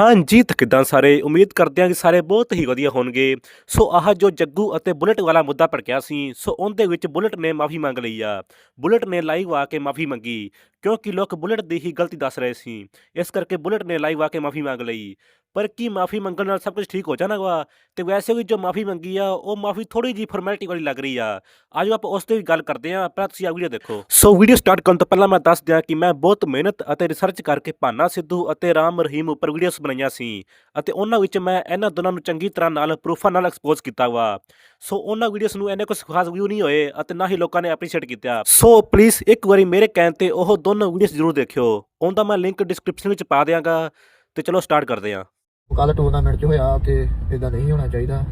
ਹਾਂਜੀ ਤਾਂ ਸਾਰੇ। ਉਮੀਦ ਕਰਦੇ ਹਾਂ ਕਿ ਸਾਰੇ ਬਹੁਤ ਹੀ ਵਧੀਆ ਹੋਣਗੇ। ਸੋ ਆਹ ਜੋ ਜੱਗੂ ਅਤੇ ਬੁਲਟ ਵਾਲਾ ਮੁੱਦਾ ਭੜਕਿਆ ਸੀ, ਸੋ ਉਹਦੇ ਵਿੱਚ ਬੁਲਟ ਨੇ ਮਾਫੀ ਮੰਗ ਲਈ ਆ। ਬੁਲਟ ਨੇ ਲਾਈਵ ਆ ਕੇ ਮਾਫੀ ਮੰਗੀ। ਕਿਉਂਕਿ ਲੋਕ ਬੁਲਟ ਦੀ ਹੀ ਗਲਤੀ ਦੱਸ ਰਹੇ ਸੀ। ਇਸ ਕਰਕੇ ਬੁਲਟ ਨੇ ਲਾਈਵ ਆ ਕੇ ਮਾਫੀ ਮੰਗ ਲਈ। ਪਰ ਕੀ ਮਾਫੀ ਮੰਗਣ ਨਾਲ ਸਭ ਕੁਝ ਠੀਕ ਹੋ ਜਾਣਾ ਵਾ? ਤੇ ਵੈਸੇ ਵੀ ਜੋ ਮਾਫੀ ਮੰਗੀ ਆ, ਉਹ ਮਾਫੀ ਥੋੜੀ ਜੀ ਫਾਰਮੈਲਿਟੀ ਵਾਲੀ ਲੱਗ ਰਹੀ ਆ। ਆਜੋ ਆਪਾਂ ਉਸ ਤੇ ਵੀ ਗੱਲ ਕਰਦੇ ਹਾਂ ਪਰ ਤੁਸੀਂ ਆ ਵੀਡੀਓ ਦੇਖੋ। ਸੋ ਵੀਡੀਓ ਸਟਾਰਟ ਕਰਨ ਤੋਂ ਪਹਿਲਾਂ ਮੈਂ ਦੱਸ ਦਿਆਂ ਕਿ ਮੈਂ ਬਹੁਤ ਮਿਹਨਤ ਅਤੇ ਰਿਸਰਚ ਕਰਕੇ ਭਾਨਾ ਸਿੱਧੂ ਅਤੇ ਰਾਮ ਰਹੀਮ ਉੱਪਰ ਵੀਡੀਓਜ਼ ਬਣਾਈਆਂ ਸੀ। ਅਤੇ ਉਹਨਾਂ ਵਿੱਚ ਮੈਂ ਇਹਨਾਂ ਦੋਨਾਂ ਨੂੰ ਚੰਗੀ ਤਰ੍ਹਾਂ ਨਾਲ ਪ੍ਰੂਫਾਂ ਨਾਲ ਐਕਸਪੋਜ਼ ਕੀਤਾ ਵਾ। ਸੋ ਉਹਨਾਂ ਵੀਡੀਓਜ਼ ਨੂੰ ਇਹਨੇ ਕੁਝ ਖਾਸ ਵਿਊ ਨਹੀਂ ਹੋਏ ਅਤੇ ਨਾ ਹੀ ਲੋਕਾਂ ਨੇ ਐਪਰੀਸ਼ੀਏਟ ਕੀਤਾ ਸੋ ਪਲੀਜ਼ ਇੱਕ ਵਾਰੀ ਮੇਰੇ ਕਹਿਣ ਤੇ ਉਹ ਦੋਨੋਂ ਵੀਡੀਓਜ਼ ਜ਼ਰੂਰ ਦੇਖਿਓ। ਉਹਦਾ ਮੈਂ ਲਿੰਕ ਡਿਸਕ੍ਰਿਪਸ਼ਨ ਵਿੱਚ ਪਾ ਦਿਆਂਗਾ ਤੇ ਚਲੋ ਸਟਾਰਟ ਕਰਦੇ ਹਾਂ ਕੱਲ ਟੂਰਨਾਮੈਂਟ 'ਚ ਹੋਇਆ ਤੇ ਇਦਾਂ ਨਹੀਂ ਹੋਣਾ ਚਾਹੀਦਾ।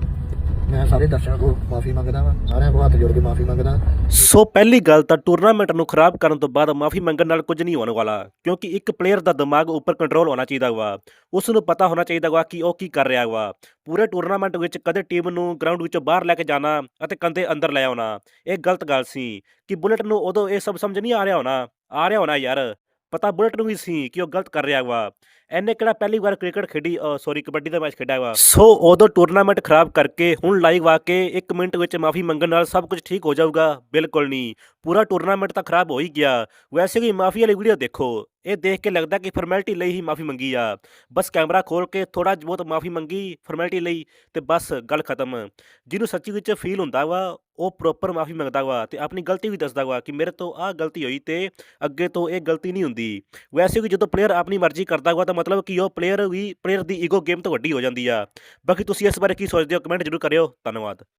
ਮੈਂ ਸਾਰੇ ਦਰਸ਼ਕਾਂ ਕੋਲ ਮਾਫੀ ਮੰਗਦਾ ਵਾਂ, ਸਾਰਿਆਂ ਕੋਲ ਹੱਥ ਜੋੜ ਕੇ ਮਾਫੀ ਮੰਗਦਾ ਸੋ ਪਹਿਲੀ ਗੱਲ ਤਾਂ ਟੂਰਨਾਮੈਂਟ ਨੂੰ ਖਰਾਬ ਕਰਨ ਤੋਂ ਬਾਅਦ ਮਾਫੀ ਮੰਗਣ ਨਾਲ ਕੁਝ ਨਹੀਂ ਹੋਣ ਵਾਲਾ, ਕਿਉਂਕਿ ਇੱਕ ਪਲੇਅਰ ਦਾ ਦਿਮਾਗ ਉੱਪਰ ਕੰਟਰੋਲ ਹੋਣਾ ਚਾਹੀਦਾ ਵਾ। ਉਸ ਨੂੰ ਪਤਾ ਹੋਣਾ ਚਾਹੀਦਾ ਵਾ ਕਿ ਉਹ ਕੀ ਕਰ ਰਿਹਾ ਵਾ। ਪੂਰੇ ਟੂਰਨਾਮੈਂਟ ਵਿੱਚ ਕਦੇ ਟੀਮ ਨੂੰ ਗਰਾਊਂਡ ਵਿੱਚੋਂ ਬਾਹਰ ਲੈ ਕੇ ਜਾਣਾ ਅਤੇ ਕੰਦੇ ਅੰਦਰ ਲੈ ਆਉਣਾ, ਇਹ ਗਲਤ ਗੱਲ ਸੀ। ਕਿ ਬੁਲਟ ਨੂੰ ਉਦੋਂ ਇਹ ਸਭ ਸਮਝ ਨਹੀਂ ਆ ਰਿਹਾ ਹੋਣਾ। ਆ ਰਿਹਾ ਹੋਣਾ ਯਾਰ। ਪਤਾ ਬੁਲਟ ਨੂੰ ਵੀ ਸੀ ਕਿ ਉਹ ਗਲਤ ਕਰ ਰਿਹਾ ਵਾ। ਐਨੇ ਕਿਹੜਾ ਪਹਿਲੀ ਵਾਰ ਕ੍ਰਿਕਟ ਖੇਡੀ ਸੌਰੀ ਕਬੱਡੀ ਦਾ ਮੈਚ ਖੇਡਿਆ ਵਾ। ਸੋ ਉਦੋਂ ਟੂਰਨਾਮੈਂਟ ਖਰਾਬ ਕਰਕੇ ਹੁਣ ਲਾਈਵ ਆ ਕੇ 1 ਮਿੰਟ ਵਿੱਚ ਮਾਫੀ ਮੰਗਣ ਨਾਲ ਸਭ ਕੁਝ ਠੀਕ ਹੋ ਜਾਊਗਾ। ਬਿਲਕੁਲ ਨਹੀਂ। ਪੂਰਾ ਟੂਰਨਾਮੈਂਟ ਤਾਂ ਖਰਾਬ ਹੋ ਹੀ ਗਿਆ। ਵੈਸੇ ਵੀ ਮਾਫੀ ਵਾਲੀ ਵੀਡੀਓ ਦੇਖੋ। ਇਹ ਦੇਖ ਕੇ ਲੱਗਦਾ ਕਿ ਫਾਰਮੈਲਿਟੀ ਲਈ ਹੀ ਮਾਫੀ ਮੰਗੀ ਆ। ਬਸ ਕੈਮਰਾ ਖੋਲ ਕੇ ਥੋੜਾ ਬਹੁਤ ਮਾਫੀ ਮੰਗੀ ਫਾਰਮੈਲਿਟੀ ਲਈ ਤੇ ਬਸ ਗੱਲ ਖਤਮ। ਜਿਹਨੂੰ ਸੱਚੀ ਵਿੱਚ ਫੀਲ ਹੁੰਦਾ ਵਾ, ਉਹ ਪ੍ਰੋਪਰ ਮਾਫੀ ਮੰਗਦਾ ਵਾ ਤੇ ਆਪਣੀ ਗਲਤੀ ਵੀ ਦੱਸਦਾ ਵਾ ਕਿ ਮੇਰੇ ਤੋਂ ਆਹ ਗਲਤੀ ਹੋਈ ਤੇ ਅੱਗੇ ਤੋਂ ਇਹ ਗਲਤੀ ਨਹੀਂ ਹੁੰਦੀ। ਵੈਸੇ ਵੀ ਜਦੋਂ ਪਲੇਅਰ ਆਪਣੀ ਮਰਜ਼ੀ ਕਰਦਾ ਵਾ ਤਾਂ ਮਤਲਬ ਕਿ ਉਹ ਪਲੇਅਰ ਵੀ ਪਲੇਅਰ ਦੀ ਈਗੋ ਗੇਮ ਤੋਂ ਵੱਡੀ ਹੋ ਜਾਂਦੀ ਆ। ਬਾਕੀ ਤੁਸੀਂ ਇਸ ਬਾਰੇ ਕੀ ਸੋਚਦੇ ਹੋ? ਕਮੈਂਟ ਜ਼ਰੂਰ ਕਰਿਓ। ਧੰਨਵਾਦ।